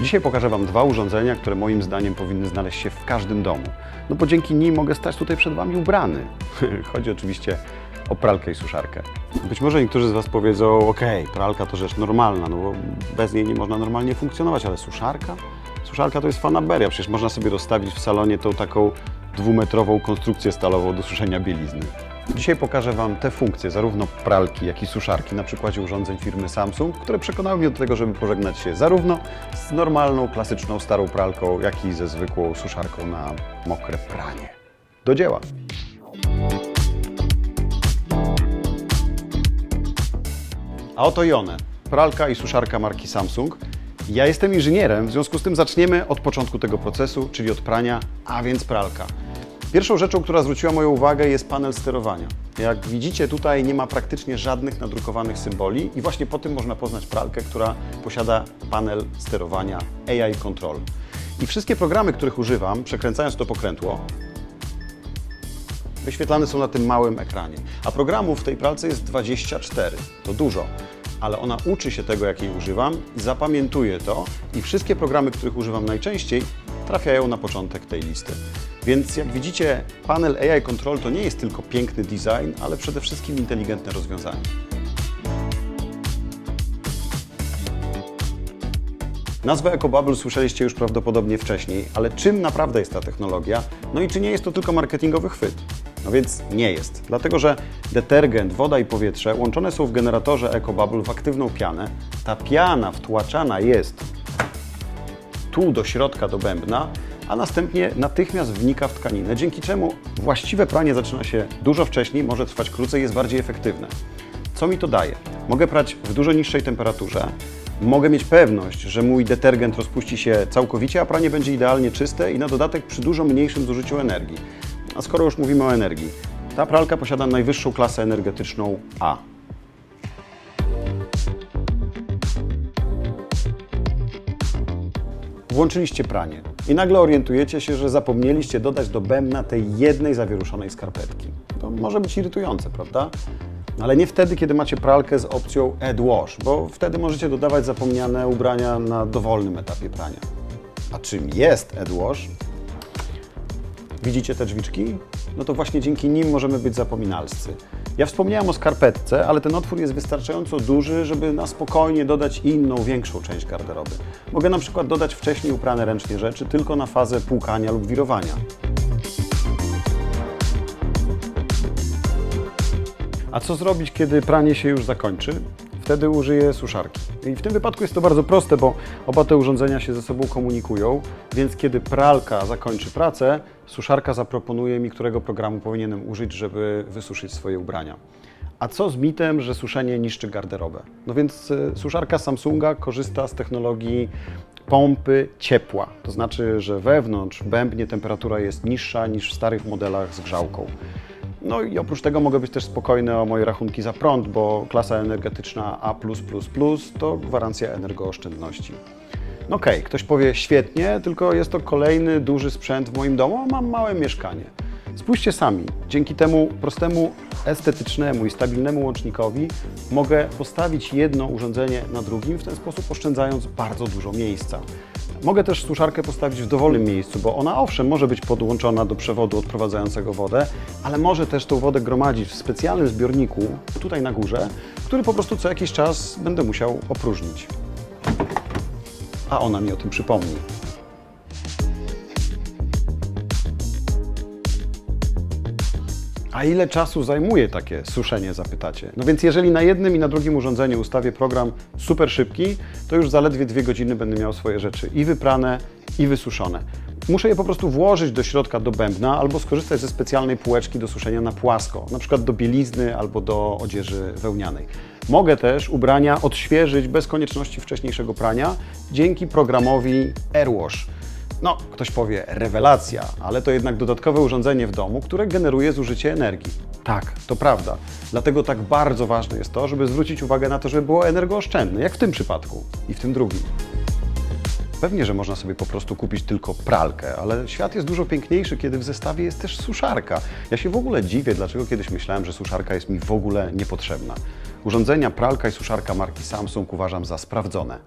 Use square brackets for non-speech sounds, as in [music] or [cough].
Dzisiaj pokażę Wam dwa urządzenia, które moim zdaniem powinny znaleźć się w każdym domu. No bo dzięki nim mogę stać tutaj przed Wami ubrany. [laughs] Chodzi oczywiście o pralkę i suszarkę. Być może niektórzy z Was powiedzą, ok, pralka to rzecz normalna, no bo bez niej nie można normalnie funkcjonować, ale suszarka? Suszarka to jest fanaberia, przecież można sobie rozstawić w salonie tą taką dwumetrową konstrukcję stalową do suszenia bielizny. Dzisiaj pokażę Wam te funkcje, zarówno pralki, jak i suszarki, na przykładzie urządzeń firmy Samsung, które przekonały mnie do tego, żeby pożegnać się zarówno z normalną, klasyczną, starą pralką, jak i ze zwykłą suszarką na mokre pranie. Do dzieła! A oto i one. Pralka i suszarka marki Samsung. Ja jestem inżynierem, w związku z tym zaczniemy od początku tego procesu, czyli od prania, a więc pralka. Pierwszą rzeczą, która zwróciła moją uwagę jest panel sterowania. Jak widzicie tutaj nie ma praktycznie żadnych nadrukowanych symboli i właśnie po tym można poznać pralkę, która posiada panel sterowania AI Control. I wszystkie programy, których używam, przekręcając to pokrętło, wyświetlane są na tym małym ekranie. A programów w tej pralce jest 24. To dużo, ale ona uczy się tego, jak jej używam, zapamiętuje to i wszystkie programy, których używam najczęściej, trafiają na początek tej listy. Więc jak widzicie, panel AI Control to nie jest tylko piękny design, ale przede wszystkim inteligentne rozwiązanie. Nazwę EcoBubble słyszeliście już prawdopodobnie wcześniej, ale czym naprawdę jest ta technologia? No i czy nie jest to tylko marketingowy chwyt? No więc nie jest, dlatego że detergent, woda i powietrze łączone są w generatorze EcoBubble w aktywną pianę. Ta piana wtłaczana jest tu do środka, do bębna, a następnie natychmiast wnika w tkaninę, dzięki czemu właściwe pranie zaczyna się dużo wcześniej, może trwać krócej, jest bardziej efektywne. Co mi to daje? Mogę prać w dużo niższej temperaturze, mogę mieć pewność, że mój detergent rozpuści się całkowicie, a pranie będzie idealnie czyste i na dodatek przy dużo mniejszym zużyciu energii. A skoro już mówimy o energii, ta pralka posiada najwyższą klasę energetyczną A. Włączyliście pranie i nagle orientujecie się, że zapomnieliście dodać do bębna tej jednej zawieruszonej skarpetki. To może być irytujące, prawda? Ale nie wtedy, kiedy macie pralkę z opcją Add Wash, bo wtedy możecie dodawać zapomniane ubrania na dowolnym etapie prania. A czym jest Add Wash? Widzicie te drzwiczki? No to właśnie dzięki nim możemy być zapominalscy. Ja wspomniałem o skarpetce, ale ten otwór jest wystarczająco duży, żeby na spokojnie dodać inną, większą część garderoby. Mogę na przykład dodać wcześniej uprane ręcznie rzeczy tylko na fazę płukania lub wirowania. A co zrobić, kiedy pranie się już zakończy? Wtedy użyję suszarki. I w tym wypadku jest to bardzo proste, bo oba te urządzenia się ze sobą komunikują, więc kiedy pralka zakończy pracę, suszarka zaproponuje mi, którego programu powinienem użyć, żeby wysuszyć swoje ubrania. A co z mitem, że suszenie niszczy garderobę? No więc y, suszarka Samsunga korzysta z technologii pompy ciepła. To znaczy, że wewnątrz bębnie temperatura jest niższa niż w starych modelach z grzałką. No i oprócz tego mogę być też spokojny o moje rachunki za prąd, bo klasa energetyczna A to gwarancja energooszczędności. No okej, ktoś powie świetnie, tylko jest to kolejny duży sprzęt w moim domu, a mam małe mieszkanie. Spójrzcie sami, dzięki temu prostemu, estetycznemu i stabilnemu łącznikowi mogę postawić jedno urządzenie na drugim, w ten sposób oszczędzając bardzo dużo miejsca. Mogę też suszarkę postawić w dowolnym miejscu, bo ona owszem może być podłączona do przewodu odprowadzającego wodę, ale może też tą wodę gromadzić w specjalnym zbiorniku tutaj na górze, który po prostu co jakiś czas będę musiał opróżnić. A ona mi o tym przypomni. A ile czasu zajmuje takie suszenie, zapytacie? No więc jeżeli na jednym i na drugim urządzeniu ustawię program super szybki, to już zaledwie dwie godziny będę miał swoje rzeczy i wyprane, i wysuszone. Muszę je po prostu włożyć do środka do bębna albo skorzystać ze specjalnej półeczki do suszenia na płasko, na przykład do bielizny albo do odzieży wełnianej. Mogę też ubrania odświeżyć bez konieczności wcześniejszego prania dzięki programowi AirWash. No, ktoś powie rewelacja, ale to jednak dodatkowe urządzenie w domu, które generuje zużycie energii. Tak, to prawda. Dlatego tak bardzo ważne jest to, żeby zwrócić uwagę na to, żeby było energooszczędne, jak w tym przypadku i w tym drugim. Pewnie, że można sobie po prostu kupić tylko pralkę, ale świat jest dużo piękniejszy, kiedy w zestawie jest też suszarka. Ja się w ogóle dziwię, dlaczego kiedyś myślałem, że suszarka jest mi w ogóle niepotrzebna. Urządzenia pralka i suszarka marki Samsung uważam za sprawdzone.